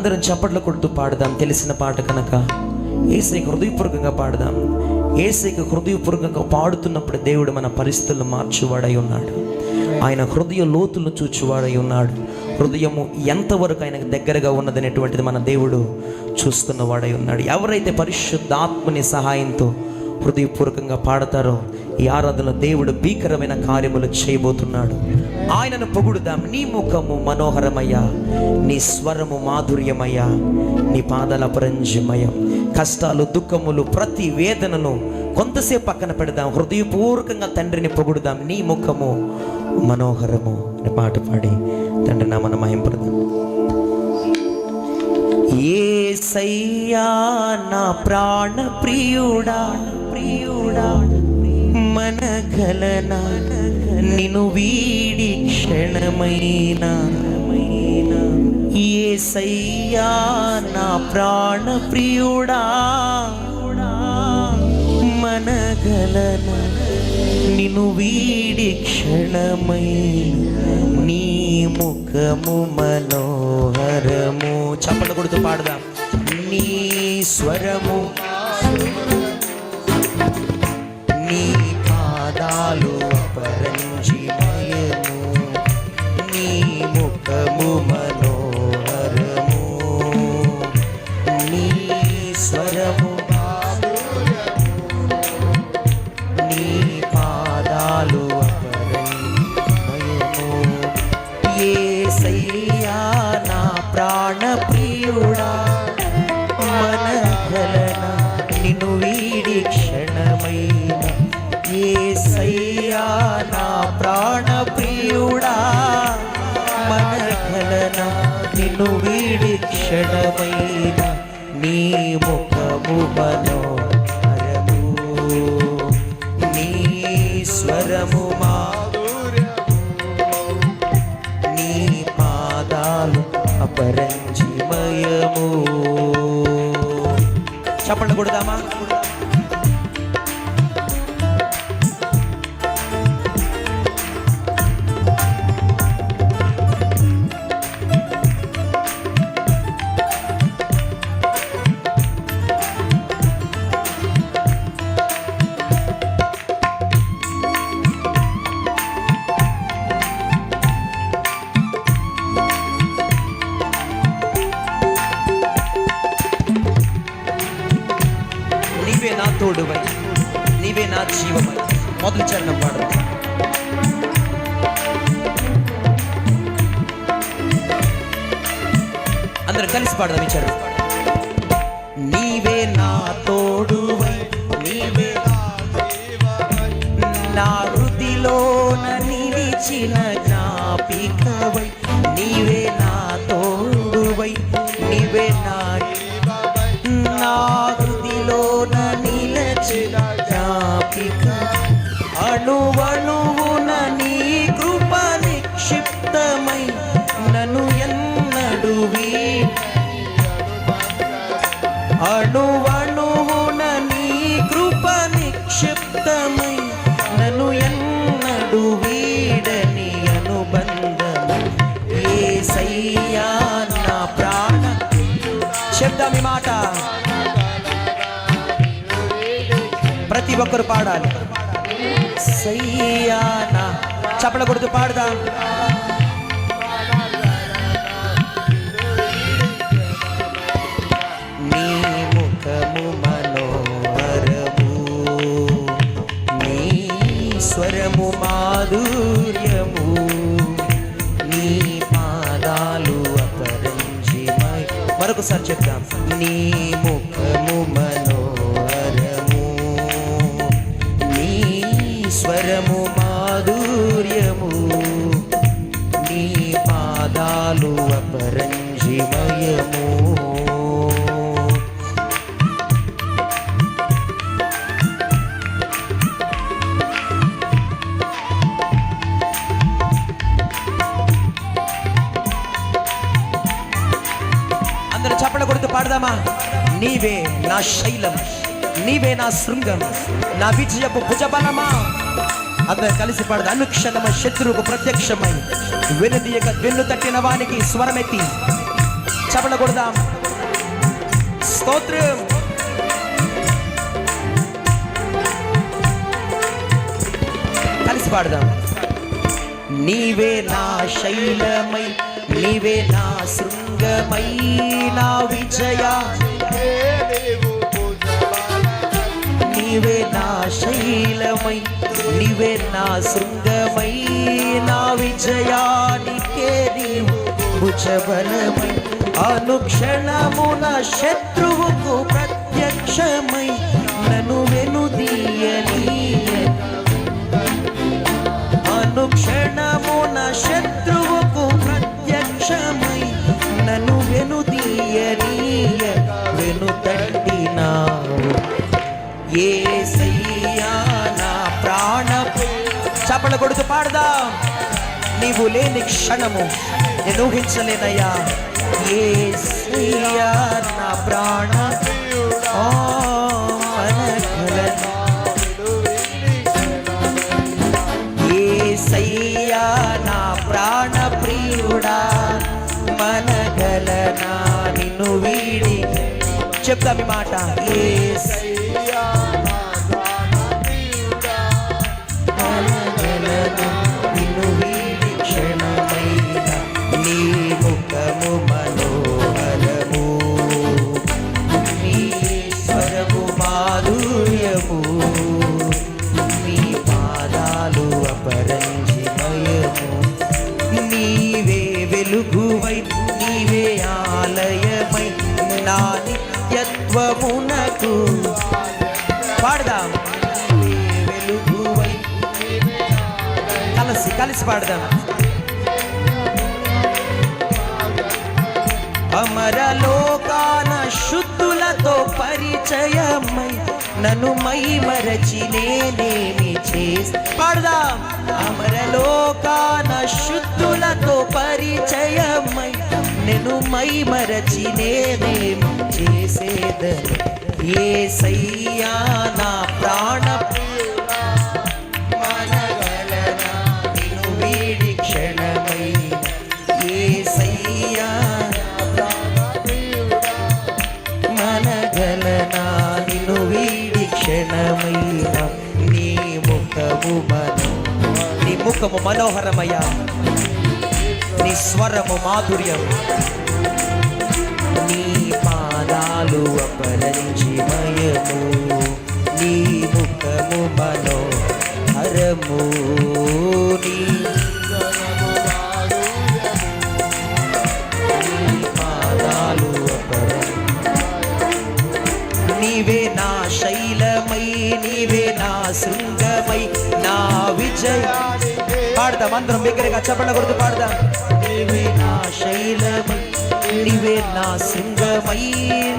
అందరం చప్పట్లు కొడుతూ పాడదాం. తెలిసిన పాట కనుక ఏసైకి హృదయపూర్వకంగా పాడదాం. ఏసైకి హృదయపూర్వకంగా పాడుతున్నప్పుడు దేవుడు మన పరిస్థితులను మార్చువాడై ఉన్నాడు. ఆయన హృదయ లోతులను చూచువాడై ఉన్నాడు. హృదయము ఎంతవరకు ఆయనకు దగ్గరగా ఉన్నదనేటువంటిది మన దేవుడు చూస్తున్నవాడై ఉన్నాడు. ఎవరైతే పరిశుద్ధాత్మని సహాయంతో హృదయపూర్వకంగా పాడతారో ఈ ఆరాధనలో దేవుడు భీకరమైన కార్యములు చేయబోతున్నాడు. ఆయనను పొగుడుదాం. నీ ముఖము మనోహరమయ్యా. నీ స్వరము మాధుర్యమయ్యా. నీ పాదాల అపరంజమయం కష్టాలు దుఃఖములు ప్రతి వేదనను కొంతసేపు పక్కన పెడదాం. హృదయపూర్వకంగా తండ్రిని పొగుడుదాం. నీ ముఖము మనోహరము అని పాట పాడి తండ్రి నా మన మహింపడదాం సయ్యా నా ప్రాణ ప్రియుడా ప్రియుడా. మనగలన నిను వీడి క్షణమైన ఏసయ్యా నా ప్రాణ ప్రియుడా మనగలన నిను వీడి క్షణమై నీ ముఖము మనోహరము చప్పలు కొడుతూ పాడదాం నీ స్వరము నా ప్రాణ ప్రియుడా మనగలన నిన్ను వీడి క్షణమైన ఏ సయ్యా నా ప్రాణ ప్రియుడా మనగలన నిన్ను వీడి క్షణమైన నీ ముఖము మనో అందరు కలిసి పాడదాం ఇచ్చారు నీవే నా తోడువై నీవే నా హృదిలోన నిలిచిన జ్ఞాపికవై నీవే నా తోడువై నీవే నా నా హృదిలోన నిలచిన ప్రతి ఒక్కరు పాడాలి. సయ్యానా. చప్పల కొడుతూ పాడదాం. నీ ముఖము మనోహరము నీ స్వరము మాధుర్యము నీ పాదాలు అపరంజిమై. మరొకసారి చెప్తాం నీ ముఖము మనోహరము అపరంజిమయము అందరూ చప్పట కొడుతూ పాడదామా? నీవే నా శైలం నీవే నా శృంగం నా విజయపు భుజబలమా? అందరు కలిసి పడదు. అనుక్షణమ శత్రువుకు ప్రత్యక్షమై వెనుదీయక వెన్ను తట్టిన వానికి స్వరమెత్తి చపల కొడదాం స్తోత్రం కలిసి పాడదాం నీవే నా శైలమై నీవే నా శృంగమై నా విజయ నీవే నా శైలమై నీవే నా శృంగమై నా విజయానికే నీవు భుజబలమై అనుక్షణమున శత్రువుకు ప్రత్యక్షమై నను వెనుదీయని అనుక్షణమున శత్రువుకు ప్రత్యక్షమై నన్ను వెనుదీయనీయ వెనుతట్టినావు ఏ సయ్యా నా ప్రాణపు చపల కొడుకు పాడదాం. నీవు లేని క్షణము నేను ఊహించలేనయ్యా ఏ నా ప్రాణ ఓ మనగలను నా ప్రాణ ప్రియుడా మనగలనా నిన్ను వీడి చెప్తా మాట. ఏ కలిసి పాడదాం. అమరలోకాన శుద్ధులతో పరిచయమై నన్ను మై మరచి నేనేమి చేసి. పాడదాం. అమరలోకాన శుద్ధులతో పరిచయమై నేను మై మరచి నేనేమి చేసేదని. ఏ సై నీ ముఖము మనోహరమయ నీ స్వరము మాధుర్యం పాడదాం అందరం బిగ్గరగా చెప్పండి కొడుతూ పాడదాం? నీవే నా శైలమై నీవే నా శృంగమై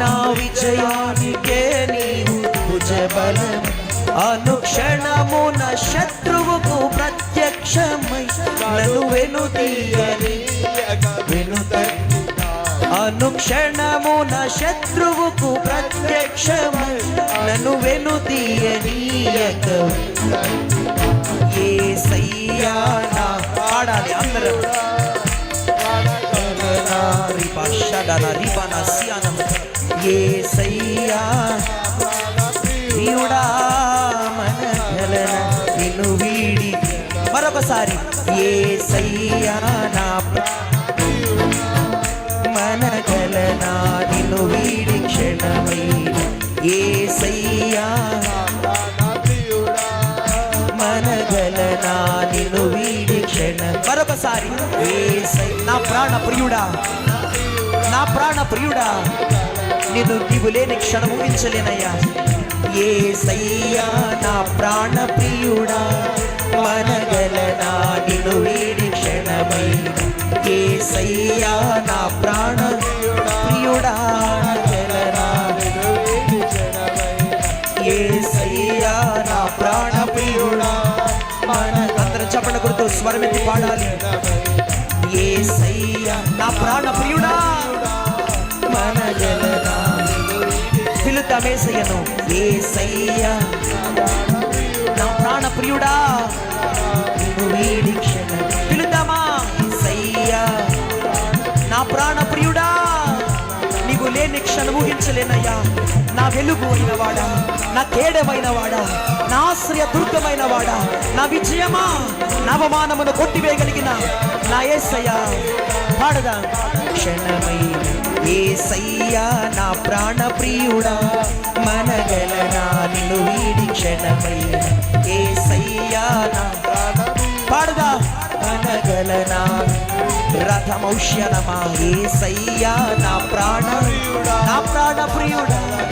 నా విజయానికే నీవు భుజబలం అనుక్షణమున శత్రువుకు ప్రత్యక్షమై నన్ను అనుక్షణమున శత్రువుకు ప్రత్యక్షమై నన్ను వెనుదీయనీయక ఏ సయ్యానా పాడాలి అందరం. ఏ సయ్యా ప్రియుడా మనగలన నిన్ను వీడి. మరొకసారి ఏ సయ్యా నా మరొకసారి. నా ప్రాణ ప్రియుడా నా ప్రాణ ప్రియుడా నేను నీవు లేని క్షణం ఊహించలేనయ్యా ఏ సయ్యా నా ప్రాణ ప్రియుడా మనగలనా నిను వేడి క్షణమై. ఏ సయ్యా నా ప్రాణ ప్రియుడా. పాడాలి. ఏ సయ్యా నా ప్రాణ ప్రియుడా. మన జలనా పిలుతామేసయ్యను ఏ సయ్య నా ప్రాణ ప్రియుడా. వీడి క్షణ పిలుతామా సయ్య నా ప్రాణ ప్రియుడా. నీవు లేని క్షణం ఊహించలేనయ్యా. నా వెలుగు అయిన వాడా నా కేడమైన వాడా నా ఆశ్రయ దుర్గమైన వాడా నా విజయమా నా కొట్టివేయగలిగిన నా ఏసయ్యా పాడదా. క్షణమై ఏసయ్యా నా ప్రాణ ప్రియుడా మనగలనా నిన్ను వీడి క్షణమై ఏ రథమౌష్యనమా ఏసయ్యా నా ప్రాణ నా ప్రాణ ప్రియుడా.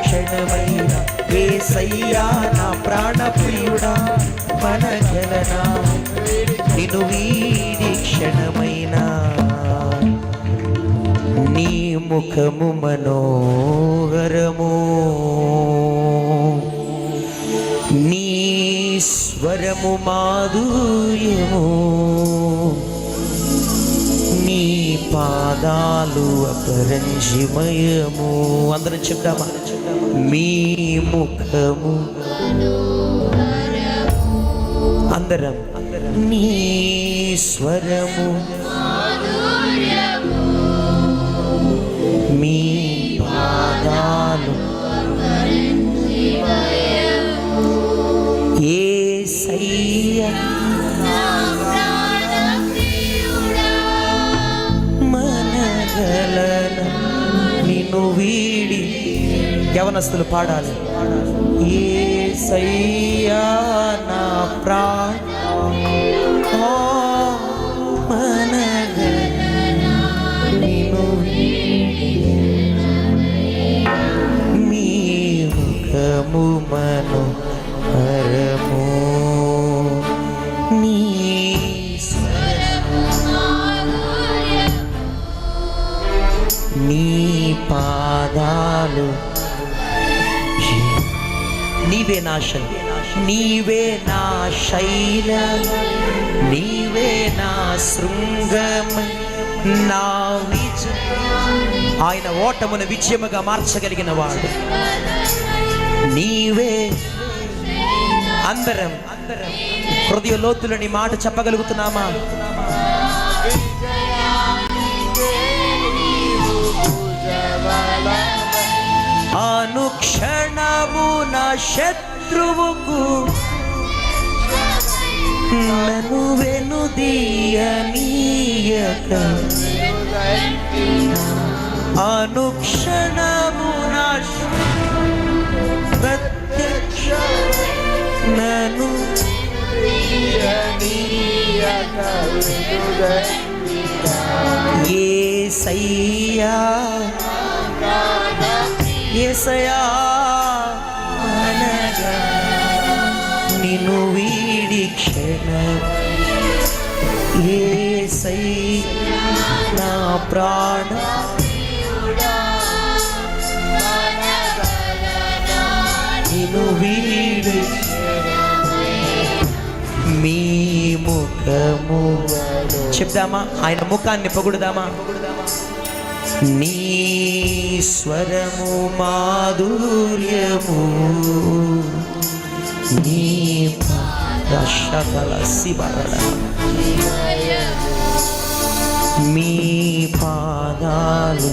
క్షణమైన ఏసయ్యా నా ప్రాణ ప్రియుడా. మనగలనా నిను వీడి క్షణమైనా. నీ ముఖము మనోహరము. నీ స్వరము మాధుర్యము. పాదాలు అపరంజిమయము. అందరం చెప్తామా మీ ముఖము. అందరం నీ స్వరము. యవనస్తులు పాడాలి. ఏ సయ్యా నా ప్రా నీవే నా శైలి. నీవే నా శైల. నీవే నా శృంగం. నా ఆయన ఓటమును విజయముగా మార్చగలిగిన వాడు. నీవే. అందరం. అందరం హృదయ లోతులని మాట చెప్పగలుగుతున్నామా? శత్రువుకు నన్ను వెనుదీయనీయక అనుక్షణము నా ప్రత్యక్ష నన్ను ఏ సయ్యా ఏసయా అనగా వీడి ఏసై నా ప్రాణ నిను వీడు మీ ముఖము చెప్దామా? ఆయన ముఖాన్ని పొగుడుదామా? నీ స్వరము మాధుర్యము నీ మీ పాదాలు